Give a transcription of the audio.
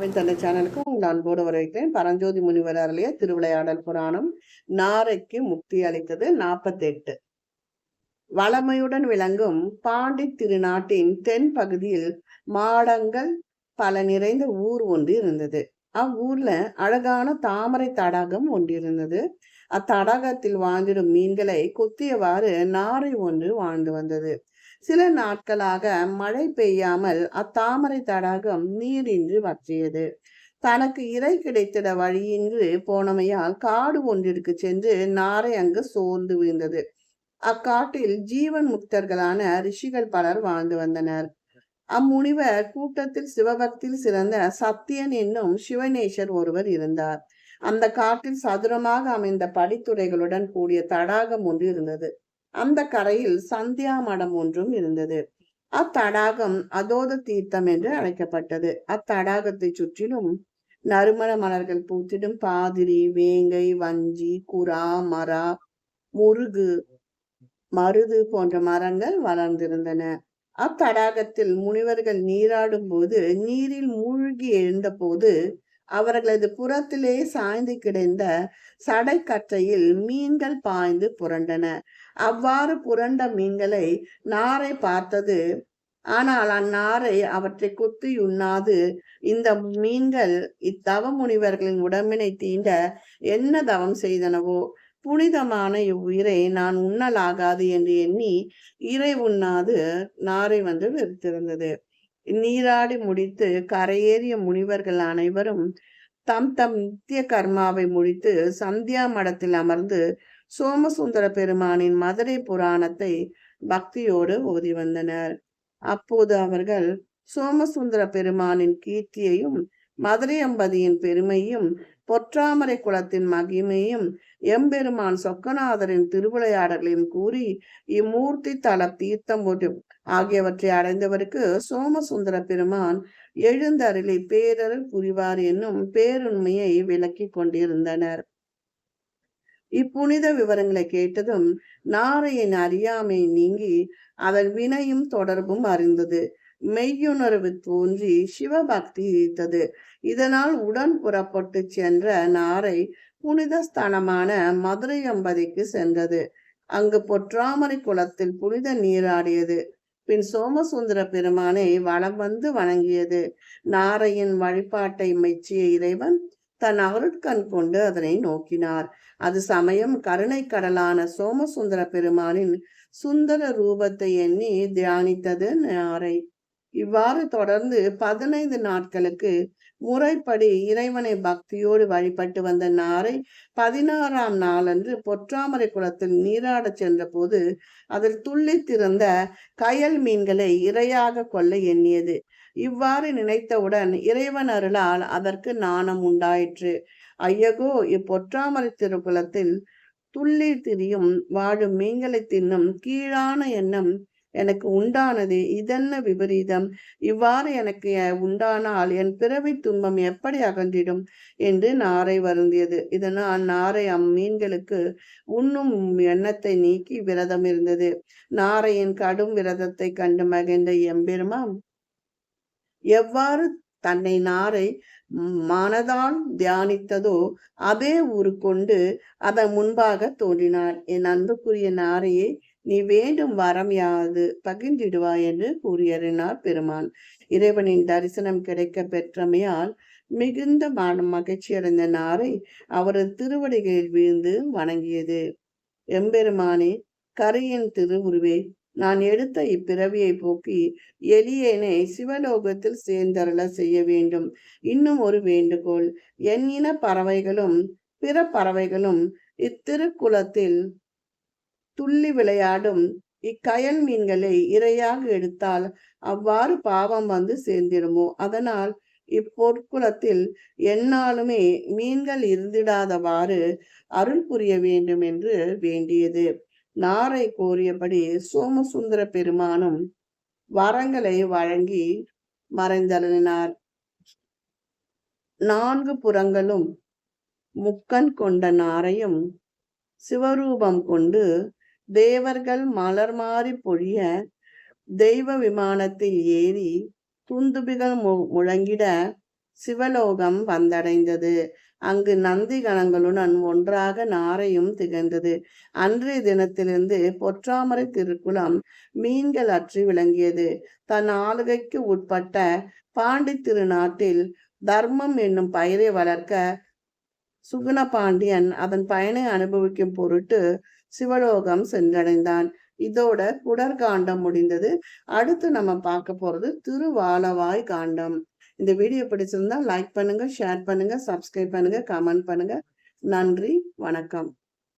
அவன் தன்னை சேனலுக்கு உங்கள் அன்போடு வரவேற்கிறேன். பரஞ்சோதி முனிவர் அருளிய திருவிளையாடல் புராணம் நாரைக்கு முக்தி அளித்தது நாற்பத்தெட்டு வளமையுடன் விளங்கும் பாண்டி திருநாட்டின் தென் பகுதியில் மாடங்கள் பல நிறைந்த ஊர் ஒன்று இருந்தது. அவ்வூர்ல அழகான தாமரை தடாகம் ஒன்று இருந்தது. அத்தடாகத்தில் வாழ்ந்திடும் மீன்களை கொத்தியவாறு நாரை ஒன்று வாழ்ந்து வந்தது. சில நாட்களாக மழை பெய்யாமல் அத்தாமரை தடாகம் நீரின்றி வற்றியது. தனக்கு இறை கிடைத்திட வழியின்றி போனமையால் காடு ஒன்றிற்கு சென்று நாரை அங்கு சோர்ந்து விழுந்தது. அக்காட்டில் ஜீவன் முக்தர்களான ரிஷிகள் பலர் வாழ்ந்து வந்தனர். அம்முனிவர் கூட்டத்தில் சிவபக்தியில் சிறந்த சத்தியன் என்னும் சிவனேஸ்வர் ஒருவர் இருந்தார். அந்த காட்டில் சதுரமாக அமைந்த படித்துறைகளுடன் கூடிய தடாகம் ஒன்று இருந்தது. அந்த கரையில் சந்தியா மடம் ஒன்றும் இருந்தது. அத்தடாகம் அதோத தீர்த்தம் என்று அழைக்கப்பட்டது. அத்தடாகத்தை சுற்றிலும் நறுமண மலர்கள் பூத்திடும். பாதிரி வேங்கை வஞ்சி குரா மரா முருகு மருது போன்ற மரங்கள் வளர்ந்திருந்தன. அத்தடாகத்தில் முனிவர்கள் நீராடும் போது நீரில் மூழ்கி எழுந்த போது அவர்களது புறத்திலே சாய்ந்து கிடந்த சடைக்கற்றையில் மீன்கள் பாய்ந்து புரண்டன. அவ்வாறு புரண்ட மீன்களை நாரை பார்த்தது. ஆனால் அந்நாரை அவற்றை குத்தி உண்ணாது. இந்த மீன்கள் இத்தவ முனிவர்களின் உடம்பினை தீண்ட என்ன தவம் செய்தனவோ? புனிதமான இவ்வுயிரை நான் உண்ணலாகாது என்று எண்ணி இறை உண்ணாது நாரை வந்து வெறுத்திருந்தது. நீராடி முடித்து கரையேறிய முனிவர்கள் அனைவரும் தம் தம் நித்திய கர்மாவை முடித்து சந்தியா மடத்தில் அமர்ந்து சோமசுந்தர பெருமானின் மதுரை புராணத்தை பக்தியோடு ஓதி வந்தனர். அப்போது அவர்கள் சோமசுந்தர பெருமானின் கீர்த்தியையும் மதுரை அம்பதியின் பெருமையும் பொற்றாமரை குளத்தின் மகிமையும் எம்பெருமான் சொக்கநாதரின் திருவிளையாடலையும் கூறி இம்மூர்த்தி தல தீர்த்தம் ஆகியவற்றை அடைந்தவருக்கு சோமசுந்தர பெருமான் எழுந்தருளி பேரருள் புரிவார் என்னும் பேருண்மையை விளக்கி கொண்டிருந்தனர். இப்புனித விவரங்களை கேட்டதும் நாரையின் அறியாமை நீங்கி அதன் வினையும் தொடர்பும் அறிந்தது. மெய்யுணர்வு தோன்றி சிவபக்தி ஈர்த்தது இதனால் உடன் புறப்பட்டு சென்ற நாரை புனித ஸ்தலமான மதுரை அம்பதிக்கு சென்றது. அங்கு பொற்றாமரை குளத்தில் புனித நீராடியது. பின் சோமசுந்தர பெருமானை வளம் வந்து வணங்கியது. நாரையின் வழிபாட்டை மெச்சிய இறைவன் தன் அருட்கண் கொண்டு அதனை நோக்கினார். அது சமயம் கருணை கடலான சோமசுந்தர பெருமானின் சுந்தர ரூபத்தை எண்ணி தியானித்தது நாரை. இவ்வாறு தொடர்ந்து பதினைந்து நாட்களுக்கு முறைப்படி இறைவனை பக்தியோடு வழிபட்டு வந்த நாரை பதினாறாம் நாளன்று பொற்றாமரை குளத்தில் நீராடச் சென்ற போது அதில் துள்ளி திறந்த கயல் மீன்களை இரையாக கொள்ள எண்ணியது. இவ்வாறு நினைத்தவுடன் இறைவன் அருளால் அதற்கு நாணம் உண்டாயிற்று. ஐயகோ இப்பொற்றாமரை திருக்குளத்தில் துள்ளி திரியும் வாழும் மீன்களை தின்னும் கீழான எண்ணம் எனக்கு உண்டானது இதென்ன விபரீதம்? இவ்வாறு எனக்கு உண்டானால் என் பிறவி துன்பம் எப்படி அகன்றிடும்? என்று நாரை வருந்தியது. இதனால் நாரை அம்மீன்களுக்கு உண்ணும் எண்ணத்தை நீக்கி விரதம் இருந்தது. நாரையின் கடும் விரதத்தை கண்டு மகிழ்ந்த எம்பெருமான் எவ்வாறு தன்னை நாரை மனதால் தியானித்ததோ அதே ஊரு கொண்டு அதன் முன்பாக தோன்றினார். என் அன்புக்குரிய நாரையை நீ வேண்டும் வரம் யாது பகிர்ந்திடுவாய் என்று கூறியறினார் பெருமான். இறைவனின் தரிசனம் கிடைக்க பெற்றமையால் மிகுந்த மகிழ்ச்சி அடைந்த நாரை அவரது திருவடிகளில் வீழ்ந்து வணங்கியது. எம்பெருமானே கரையின் திருவுருவே நான் எடுத்த இப்பிறவியை போக்கி எளியேனை சிவலோகத்தில் சேர்ந்தருள செய்ய வேண்டும். இன்னும் ஒரு வேண்டுகோள். என் இன பறவைகளும் பிற பறவைகளும் இத்திருக்குளத்தில் துள்ளி விளையாடும் இக்கயல் மீன்களை இரையாக எடுத்தால் அவ்வாறு பாவம் வந்து சேர்ந்திடுமோ? அதனால் இப்பொற்குலத்தில் எந்நாளுமே மீன்கள் இருந்திடாதவாறு அருள் புரிய வேண்டும் என்று வேண்டியது. நாரை கோரியபடி சோமசுந்தர பெருமானும் வரங்களை வழங்கி மறைந்தருளினார். நான்கு புறங்களும் முக்கன் கொண்ட நாரையும் சிவரூபம் கொண்டு தேவர்கள் மலர் மாறி பொழிய தெய்வ விமானத்தில் ஏறி துந்துபிகள் முழங்கிட சிவலோகம் வந்தடைந்தது. அங்கு நந்தி கணங்களுடன் ஒன்றாக நாரையும் திகழ்ந்தது. அன்றைய தினத்திலிருந்து பொற்றாமரை திருக்குளம் மீன்கள் அற்றி விளங்கியது. தன் ஆளுகைக்கு உட்பட்ட பாண்டி திருநாட்டில் தர்மம் என்னும் பயிரை வளர்க்க சுகுண பாண்டியன் அதன் பயனை அனுபவிக்கும் பொருட்டு சிவலோகம் சென்றடைந்தான். இதோட குடற்காண்டம் முடிந்தது. அடுத்து நம்ம பார்க்க போறது திருவாலவாய் காண்டம். இந்த வீடியோ பிடிச்சிருந்தா லைக் பண்ணுங்க ஷேர் பண்ணுங்க சப்ஸ்கிரைப் பண்ணுங்க கமெண்ட் பண்ணுங்க. நன்றி வணக்கம்.